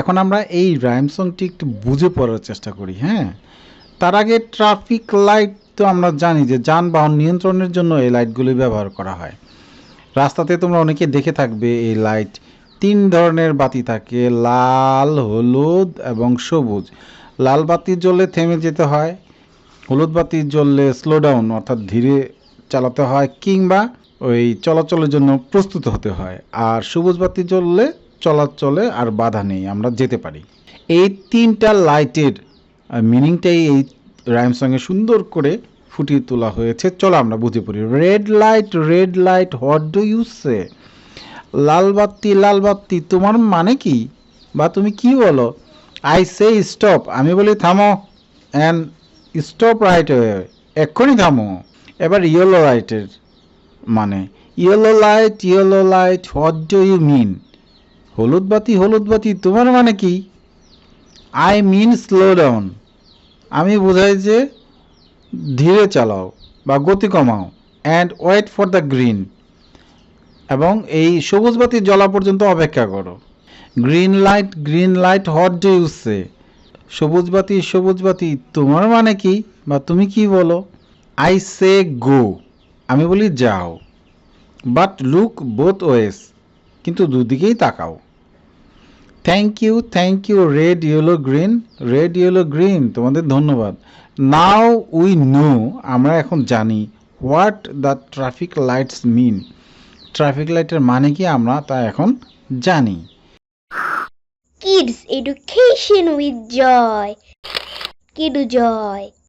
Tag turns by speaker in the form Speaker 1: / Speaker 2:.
Speaker 1: এখন আমরা এই রাইম সংটি একটু বুঝে পড়ার চেষ্টা করি হ্যাঁ? তার আগে ট্রাফিক লাইট তো আমরা জানি যে যানবাহন নিয়ন্ত্রণের জন্য এই লাইটগুলি ব্যবহার করা হয়। রাস্তাতে তোমরা অনেকে দেখে থাকবে এই লাইট তিন ধরনের বাতি থাকে, লাল, হলুদ এবং সবুজ। লাল বাতি জ্বললে থেমে যেতে হয়, হলুদ বাতি জ্বললে স্লো ডাউন অর্থাৎ ধীরে চালাতে হয় কিংবা ওই চলাচলের জন্য প্রস্তুত হতে হয়। আর সবুজ বাতি জ্বললে চলাচলে আর বাধা নেই, আমরা যেতে পারি। এই তিনটা লাইটের মিনিংটাই এই রাইম সঙ্গে সুন্দর করে ফুটিয়ে তোলা হয়েছে। চলো আমরা বুঝে পড়ি। Red light red light what do you say লাল বাতি লাল বাতি, তোমার মানে কি? বা তুমি কি বলো? আই সে স্টপ আমি বলি থামো। অ্যান্ড স্টপ রাইট এক্ষুনি থামো। এবার ইয়েলো লাইটের মানে। Yellow light yellow light what do you mean হলুদ বাতি হলুদ বাতি তোমার মানে কি? আই মিন স্লো ডাউন আমি বোঝাই যে ধীরে চালাও বা গতি কমাও। And wait for the green এবং এই সবুজ বাতি জ্বলা পর্যন্ত অপেক্ষা করো। Green light green light what do say সবুজ বাতি সবুজ বাতি তোমার মানে কি বা তুমি কি বলো? আই সে গো আমি বলি যাও। বাট লুক বোথ ওয়েস কিন্তু দুদিকেই তাকাও। Thank you thank you red yellow green red yellow green তোমাদের ধন্যবাদ নাও উই নো আমরা এখন জানি what the traffic lights mean traffic লাইটের মানে কি আমরা তা এখন জানি
Speaker 2: Kids, Education with Joy. Kidu Joy.